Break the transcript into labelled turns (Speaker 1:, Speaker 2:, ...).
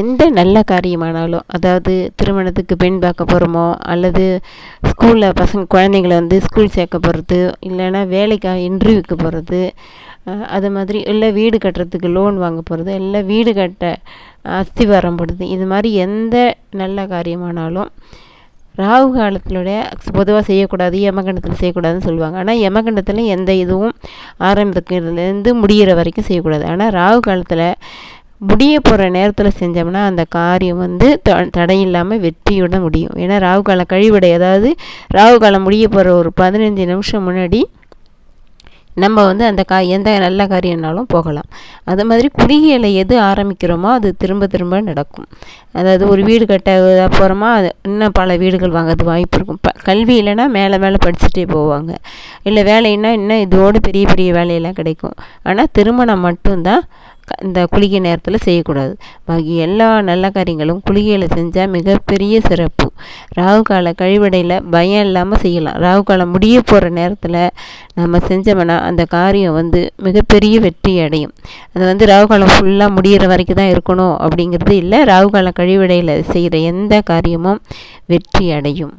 Speaker 1: எந்த நல்ல காரியமானாலும் அதாவது திருமணத்துக்கு பெண் பார்க்க போகிறோமோ அல்லது ஸ்கூலில் பசங்க குழந்தைங்கள வந்து ஸ்கூல் சேர்க்க போகிறது இல்லைன்னா வேலைக்காக இன்டர்வியூக்கு போகிறது அது மாதிரி இல்லை வீடு கட்டுறதுக்கு லோன் வாங்க போகிறது இல்லை வீடு கட்ட அஸ்திவாரம் போடுறது இது மாதிரி எந்த நல்ல காரியமானாலும் ராகு காலத்திலோட பொதுவாக செய்யக்கூடாது யமகண்டத்தில் செய்யக்கூடாதுன்னு சொல்லுவாங்க. ஆனால் யமகண்டத்தில் எந்த இதுவும் ஆரம்பிக்கிறதுலேருந்து முடிகிற வரைக்கும் செய்யக்கூடாது. ஆனால் ராகு காலத்தில் முடிய போகிற நேரத்தில் செஞ்சோம்னா அந்த காரியம் வந்து த தடையில்லாமல் வெற்றியுடன் முடியும். ஏன்னா ராகு காலம் கழிவடை அதாவது ராகு காலம் முடிய போகிற ஒரு பதினஞ்சு நிமிஷம் முன்னாடி நம்ம வந்து அந்த கா எந்த நல்ல காரியம்னாலும் போகலாம். அது மாதிரி குறுகியலை எது ஆரம்பிக்கிறோமோ அது திரும்ப திரும்ப நடக்கும். அதாவது ஒரு வீடு கட்ட போகிறோமா அது இன்னும் பல வீடுகள் வாங்கிறது வாய்ப்பு இருக்கும். ப கல்வி இல்லைன்னா மேலே மேலே படிச்சுட்டே போவாங்க. இல்லை வேலைன்னா இன்னும் இதோடு பெரிய பெரிய வேலையெல்லாம் கிடைக்கும். ஆனால் திருமணம் மட்டும்தான் இந்த குளிகை நேரத்தில் செய்யக்கூடாது. பாக்கி எல்லா நல்ல காரியங்களும் குளிகையில் செஞ்சால் மிகப்பெரிய சிறப்பு. ராகு கால கழிவடையில் பயம் இல்லாமல் செய்யலாம். ராகு காலம் முடிய போகிற நேரத்தில் நம்ம செஞ்சோம்னா அந்த காரியம் வந்து மிகப்பெரிய வெற்றி அடையும். அது வந்து ராகு காலம் ஃபுல்லாக முடிகிற வரைக்கும் தான் இருக்கணும் அப்படிங்கிறது இல்லை. ராகு கால கழிவடையில் செய்கிற எந்த காரியமும் வெற்றி அடையும்.